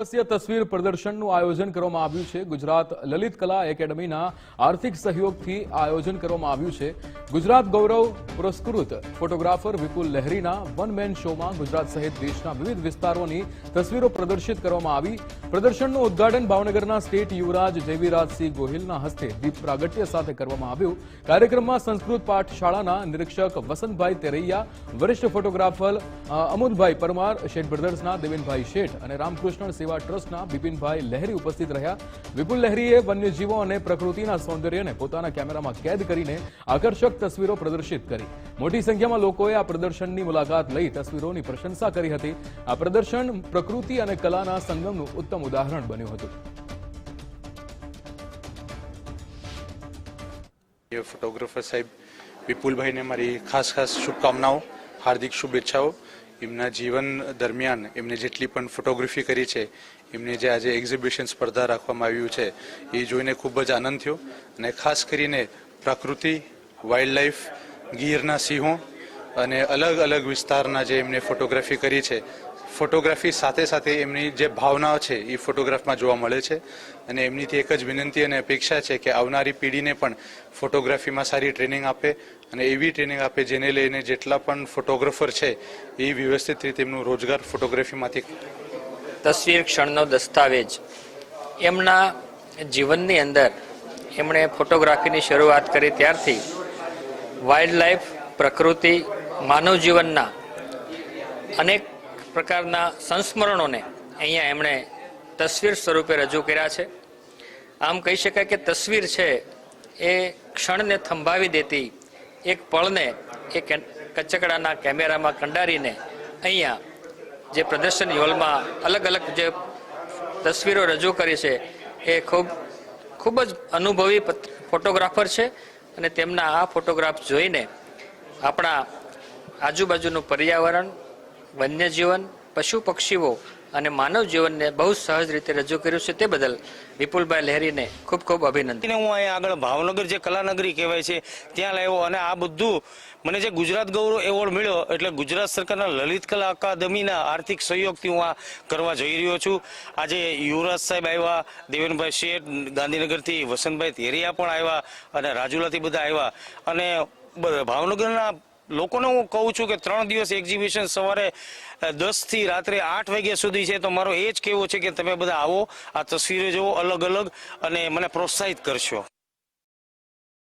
દિવસીય તસવીર પ્રદર્શનનું આયોજન કરવામાં આવ્યું છે. ગુજરાત લલિત કલા એકેડમીના આર્થિક સહયોગથી આયોજન કરવામાં આવ્યું છે. ગુજરાત ગૌરવ પુરસ્કૃત ફોટોગ્રાફર વિપુલ લહેરીના વન મેન શોમાં ગુજરાત સહિત દેશના વિવિધ વિસ્તારોની તસવીરો પ્રદર્શિત કરવામાં આવી. પ્રદર્શનનું ઉદ્ઘાટન ભાવનગરના સ્ટેટ યુવરાજ જયવીરાજસિંહ ગોહિલના હસ્તે દીપ પ્રાગટ્ય સાથે કરવામાં આવ્યું. કાર્યક્રમમાં સંસ્કૃત પાઠશાળાના નિરીક્ષક વસંતભાઈ તેરૈયા, વરિષ્ઠ ફોટોગ્રાફર અમુદભાઈ પરમાર, શેઠ બ્રધર્સના દેવેનભાઈ શેઠ અને રામકૃષ્ણ સેવા ટ્રસ્ટના બિપિનભાઈ લહેરી ઉપસ્થિત રહ્યા. વિપુલ લહેરીએ વન્યજીવો અને પ્રકૃતિના સૌંદર્યને પોતાના કેમેરામાં કેદ કરીને આકર્ષક તસવીરો પ્રદર્શિત કરી. મોટી સંખ્યામાં લોકોએ આ પ્રદર્શનની મુલાકાત લઈ તસવીરોની પ્રશંસા કરી હતી. આ પ્રદર્શન પ્રકૃતિ અને કલાના સંગમનું ઉત્તમ ઉદાહરણ બન્યું હતું. ફોટોગ્રાફર સાહેબ વિપુલભાઈને મારી ખાસ ખાસ શુભકામનાઓ, હાર્દિક શુભેચ્છાઓ. એમના જીવન દરમિયાન એમને જેટલી પણ ફોટોગ્રાફી કરી છે, એમને જે આજે એક્ઝિબિશન સ્પર્ધા રાખવામાં આવ્યું છે, એ જોઈને ખૂબ જ આનંદ થયો. અને ખાસ કરીને પ્રકૃતિ વાઇલ્ડ લાઈફ ગીરના સિંહો અને અલગ અલગ વિસ્તારના જે એમને ફોટોગ્રાફી કરી છે ફોટોગ્રાફી સાથે સાથે એમની જે ભાવનાઓ છે એ ફોટોગ્રાફમાં જોવા મળે છે. અને એમનીથી એક જ વિનંતી અને અપેક્ષા છે કે આવનારી પેઢીને પણ ફોટોગ્રાફીમાં સારી ટ્રેનિંગ આપે અને એવી ટ્રેનિંગ આપે જેને લઈને જેટલા પણ ફોટોગ્રાફર છે એ વ્યવસ્થિત રીતે એમનું રોજગાર ફોટોગ્રાફીમાંથી તસવીર ક્ષણનો દસ્તાવેજ. એમના જીવનની અંદર એમણે ફોટોગ્રાફીની શરૂઆત કરી ત્યારથી વાઇલ્ડ લાઈફ પ્રકૃતિ માનવ જીવનના અનેક પ્રકારના સંસ્મરણોને અહીંયા એમણે તસવીર સ્વરૂપે રજૂ કર્યા છે. આમ કહી શકાય કે તસવીર છે, એ ક્ષણને થંભાવી દેતી એક પળને એ કચકડાના કેમેરામાં કંડારીને અહીંયા જે પ્રદર્શન હોલમાં અલગ અલગ જે તસવીરો રજૂ કરી છે, એ ખૂબ ખૂબ જ અનુભવી ફોટોગ્રાફર છે અને તેમના આ ફોટોગ્રાફ જોઈને આપણા આજુબાજુનું પર્યાવરણ વન્યજીવન, પશુ પક્ષીઓ અને માનવ જીવનને બહુ સહજ રીતે રજૂ કર્યું છે તે બદલ વિપુલભાઈ લહેરીને ખૂબ ખૂબ અભિનંદન. હું અહીંયા આગળ ભાવનગર જે કલાનગરી કહેવાય છે, ત્યાં લાવ્યો અને આ બધું મને જે ગુજરાત ગૌરવ એવોર્ડ મળ્યો એટલે ગુજરાત સરકારના લલિત કલા અકાદમીના આર્થિક સહયોગથી હું આ કરવા જઈ રહ્યો છું. આજે યુવરાજ સાહેબ આવ્યા, દેવેનભાઈ શેઠ, ગાંધીનગરથી વસંતભાઈ તેરિયા પણ આવ્યા અને રાજુલાથી બધા આવ્યા. અને ભાવનગરના લોકોને હું કહું છું કે ત્રણ દિવસ એક્ઝિબિશન સવારે દસથી રાત્રે આઠ વાગ્યા સુધી છે, તો મારો એ જ કેવો છે કે તમે બધા આવો, આ તસવીરો જુઓ અલગ અલગ અને મને પ્રોત્સાહિત કરશો.